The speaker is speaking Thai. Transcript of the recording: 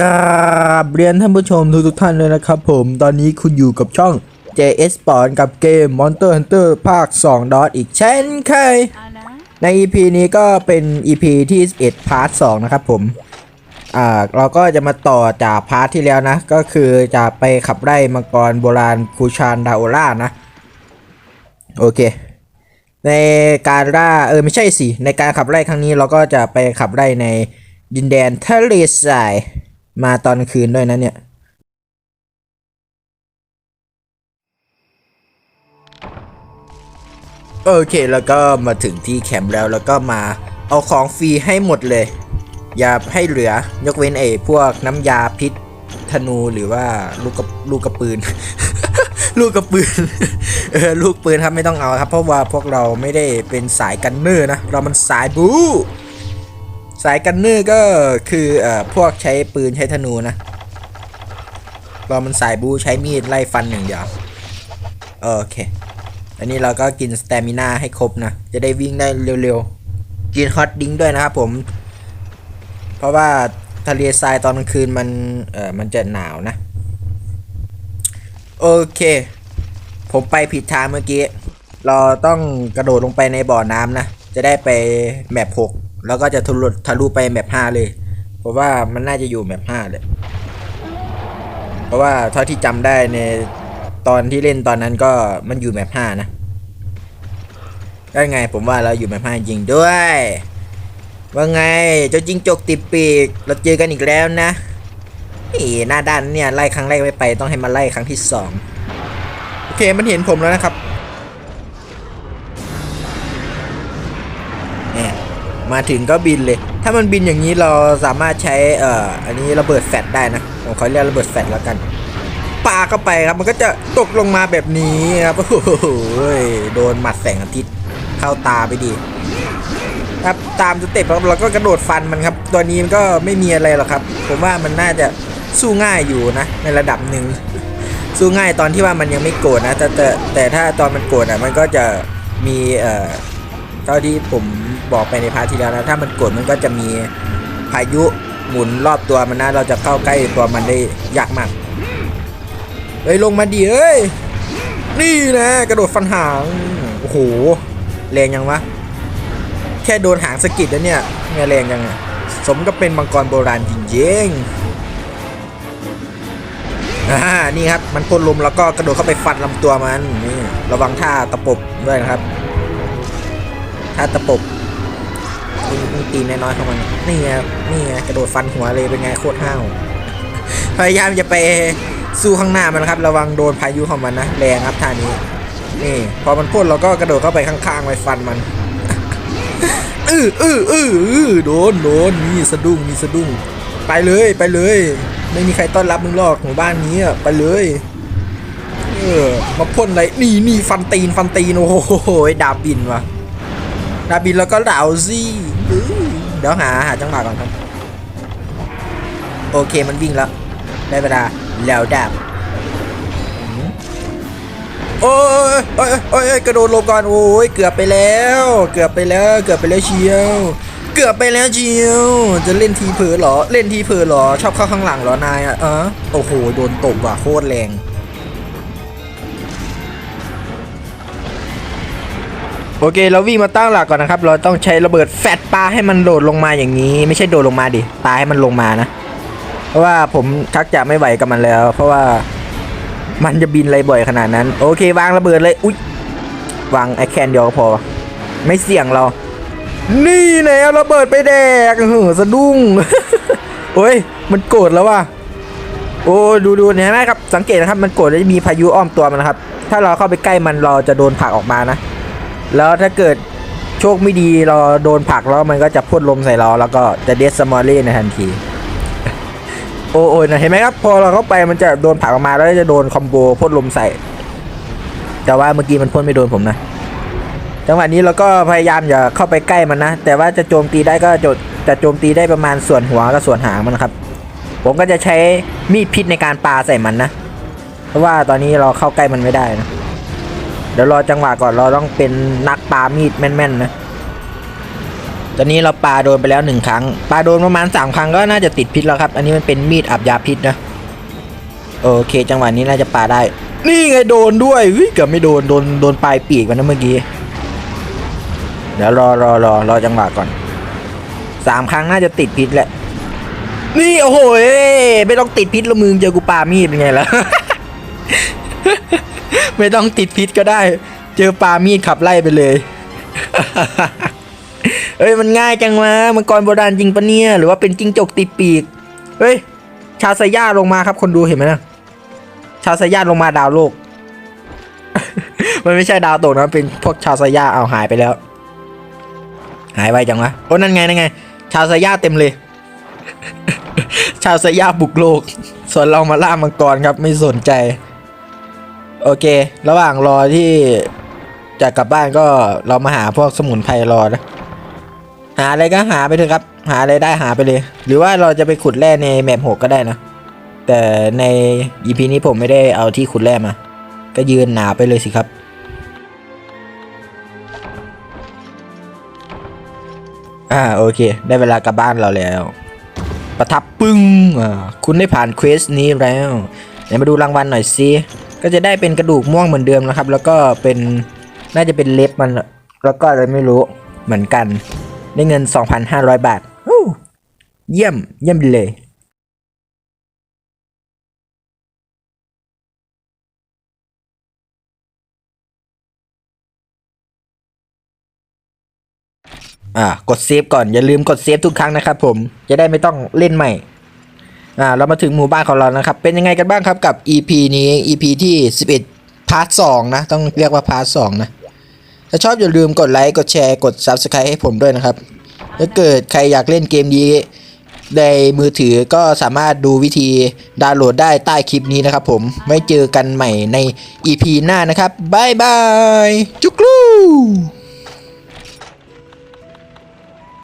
กราบเรียนท่านผู้ชมทุกทุกๆท่านเลยนะครับผมตอนนี้คุณอยู่กับช่อง JS Sport กับเกม Monster Hunter ภาค 2 ดอทอีกเช่นเคย ใน EP นี้ก็เป็น EP ที่11พาร์ท 2 นะครับผม อ่า เราก็จะมาต่อจากพาร์ทที่แล้วนะ ก็คือจะไปขับไล่มังกรโบราณคูชานดาโอล่านะ โอเค ในการล่า เออ ไม่ใช่สิ ในการขับไล่ครั้งนี้เราก็จะไปขับไล่ในดินแดนทะเลทราย มาตอนคืนด้วยนะเนี่ย โอเคแล้วก็มาถึงที่แคมป์แล้วแล้วก็มาเอาของฟรีให้หมดเลย อย่าให้เหลือยกเว้นไอ้พวกน้ำยาพิษธนูหรือว่าลูกกระลูกกระปืน ลูกกระปืนเออลูกปืนครับไม่ต้องเอาครับ เพราะว่าพวกเราไม่ได้เป็นสายกันเนอร์นะ เรามันสายบู๊ สายกันเนอร์ก็คือเอ่อพวกใช้ปืนใช้ธนูนะเรามันสายบูใช้มีดไล่ฟันอย่างเดียวโอเค อันนี้เราก็กินสเตมินาให้ครบนะ จะได้วิ่งได้เร็วๆ กินฮอตดิ้งด้วยนะครับผม เพราะว่าทะเลทรายตอนกลางคืนมันเอ่อมันจะหนาวนะ โอเค ผมไปผิดทางเมื่อกี้ เราต้องกระโดดลงไปในบ่อน้ำนะ จะได้ไปแมปหก แล้วก็จะทะลุทะลุไปแมปห้าเลย เพราะว่ามันน่าจะอยู่แมปห้าเลย เพราะว่าเท่าที่จำได้ในตอนที่เล่นตอนนั้นก็มันอยู่แมปห้านะได้ไงผมว่าเราอยู่แมปห้าจริงด้วย ว่าไงเจ้าจิงจกติดปีก เราเจอกันอีกแล้วนะนี่หน้าด้านเนี่ยไล่ครั้งแรกไม่ไปต้องให้มาไล่ครั้งที่สองโอเคมันเห็นผมแล้วนะครับ มาถึงก็บินเลย ถ้ามันบินอย่างนี้เราสามารถใช้เอ่ออันนี้ระเบิดแฟลชได้นะผมขอเรียกระเบิดแฟลชแล้วกันปาเข้าไปครับมันก็จะตกลงมาแบบนี้ครับโอ้โหโดนหมัดแสงอาทิตย์เข้าตาไปดีครับตามสเต็ปครับเราก็กระโดดฟันมันครับตัวนี้มันก็ไม่มีอะไรหรอกครับ ผมว่ามันน่าจะสู้ง่ายอยู่นะ ในระดับหนึ่งสู้ง่ายตอนที่ว่ามันยังไม่โกรธนะแต่แต่แต่ถ้าตอนมันโกรธอะมันก็จะมีเอ่อ เท่าที่ผมบอกไปในพาร์ทที่แล้วนะถ้ามันโกรธมันก็จะมีพายุหมุนรอบตัวมันนะเราจะเข้าใกล้ตัวมันได้ยากมากเฮ้ยลงมาดิเอ้ยนี่นะกระโดดฟันหางโอ้โหแรงยังวะแค่โดนหางสกิดแล้วเนี่ยไงแรงยังสมกับเป็นมังกรโบราณจริงๆอ่านี่ครับมันพ่นลมแล้วก็กระโดดเข้าไปฟันลำตัวมันนี่ระวังท่าตะปบด้วยนะครับ ท่าตะปบนี่นี่ตีนน้อยๆของมันนี่ไงนี่ไงกระโดดฟันหัวเลยเป็นไงโคตรห้าวพยายามจะไปสู้ข้างหน้ามันครับ ระวังโดนพายุของมันนะแรงครับท่านี้ นี่พอมันพ่นเราก็กระโดดเข้าไปข้างๆไปฟันมันอื้ออื้ออืออือโดนโดนนี่สะดุ้งมีสะดุ้ง ไปเลยไปเลย ไม่มีใครต้อนรับมึงหรอกหมู่บ้านนี้อะไปเลยเออมาพ่นอะไรนี่นี่ฟันตีนฟันตีนโอ้โหดาบบินวะ ดาบินแล้วก็เหล่าสิอื้อเดี๋ยวหาหาจังหวะก่อนครับ โอเคมันวิ่งแล้ว ได้เวลาแล้วดาบโอ้ยโอ้ยโอ้ยโอ้ยกระโดดลบก่อนโอ้ยเกือบไปแล้ว เกือบไปแล้วเกือบไปแล้วเชียว เกือบไปแล้วเชียว จะเล่นทีเผลอเหรอ เล่นทีเผลอเหรอ ชอบเข้าข้างหลังเหรอนายอะเออโอ้โหโดนตบว่ะโคตรแรง โอเค เราวิ่งมาตั้งหลักก่อนนะครับ เราต้องใช้ระเบิดแฟตปลาให้มันโดดลงมาอย่างนี้ ไม่ใช่โดดลงมาดิปาให้มันลงมานะ เพราะว่าผมชักจะไม่ไหวกับมันแล้ว เพราะว่ามันจะบินอะไรบ่อยขนาดนั้น โอเควางระเบิดเลยอุ๊ยวางไอแคนเดียวพอ ไม่เสี่ยงเรา นี่แน่ระเบิดไปแดกเฮ้อสะดุ้งโอ้ยมันโกรธแล้วว่ะโอ้ดูดูเห็นไหมครับสังเกตนะครับมันโกรธแล้วจะมีพายุอ้อมตัวมันนะครับ ถ้าเราเข้าไปใกล้มันเราจะโดนผลักออกมานะ แล้วถ้าเกิดโชคไม่ดีเราโดนผลักแล้วมันก็จะพ่นลมใส่เราแล้วก็จะเดสสมอลลี่ในทันที โอ้โอ้นะเห็นไหมครับ พอเราเข้าไปมันจะโดนผลักออกมาแล้วจะโดนคอมโบพ่นลมใส่ แต่ว่าเมื่อกี้มันพ่นไม่โดนผมนะจังหวะนี้เราก็พยายามอย่าเข้าไปใกล้มันนะ แต่ว่าจะโจมตีได้ก็จะจะโจมตีได้ประมาณส่วนหัวกับส่วนหางมันครับ ผมก็จะใช้มีดพิษในการปาใส่มันนะ เพราะว่าตอนนี้เราเข้าใกล้มันไม่ได้นะ เดี๋ยวรอจังหวะก่อนเราต้องเป็นนักปามีดแม่นๆนะตอนนี้เราปาโดนไปแล้วหนึ่งครั้งปาโดนประมาณสามครั้งก็น่าจะติดพิษแล้วครับ อันนี้มันเป็นมีดอับยาพิษนะโอเค จังหวะนี้น่าจะปาได้ นี่ไงโดนด้วยเกือบไม่โดนโดนโดนปลายปีกมันนะเมื่อกี้เดี๋ยวรอรอรอรอจังหวะก่อนสามครั้งน่าจะติดพิษแหละ นี่โอ้โหไม่ต้องติดพิษล้วมึงเจอกูปามีดเป็นไงล่ะ ไม่ต้องติดพิษก็ได้ เจอปามีดขับไล่ไปเลย เอ้ยมันง่ายจังวะมังกรโบราณจริงปะเนี่ย หรือว่าเป็นจิ้งจกติดปีก เฮ้ย ชาซาย่าลงมาครับ คนดูเห็นไหมนะชาซาย่าลงมาดาวโลก มันไม่ใช่ดาวตกนะเป็นพวกชาซาย่าเอาหายไปแล้ว หายไปจังวะโอ้นั่นไงนั่นไง ชาซาย่าเต็มเลย ชาซาย่าบุกโลก ส่วนเรามาล่ามังกรครับไม่สนใจ โอเค ระหว่างรอที่จะกลับบ้านก็เรามาหาพวกสมุนไพรรอนะ หาอะไรก็หาไปเถอะครับ หาอะไรได้หาไปเลย หรือว่าเราจะไปขุดแร่ในแมปหกก็ได้นะ แต่ใน EP นี้ผมไม่ได้เอาที่ขุดแร่มา ก็ยืนหนาไปเลยสิครับอ่าโอเค ได้เวลากลับบ้านเราแล้ว ประทับปึ้งอ่าคุณได้ผ่านเควสนี้แล้วไหนมาดูรางวัลหน่อยสิ ก็จะได้เป็นกระดูกม่วงเหมือนเดิมนะครับ แล้วก็เป็นน่าจะเป็นเล็บมันแล้วก็อะไรไม่รู้เหมือนกัน ได้เงิน 2,500 บาทเยี่ยมเยี่ยมเลยอ่ากดเซฟก่อนอย่าลืมกดเซฟทุกครั้งนะครับผมจะได้ไม่ต้องเล่นใหม่ อ่าเรามาถึงหมู่บ้านของเรานะครับ เป็นยังไงกันบ้างครับกับ EP นี้ EP ที่ 11 พาร์ท2นะ ต้องเรียกว่าพาร์ท2นะ ถ้าชอบอย่าลืมกดไลค์ กดแชร์ กด Subscribe ให้ผมด้วยนะครับ ถ้าเกิดใครอยากเล่นเกมนี้ในมือถือก็สามารถดูวิธีดาวน์โหลดได้ใต้คลิปนี้นะครับผมไว้เจอกันใหม่ใน EP หน้านะครับบายบาย จุกลู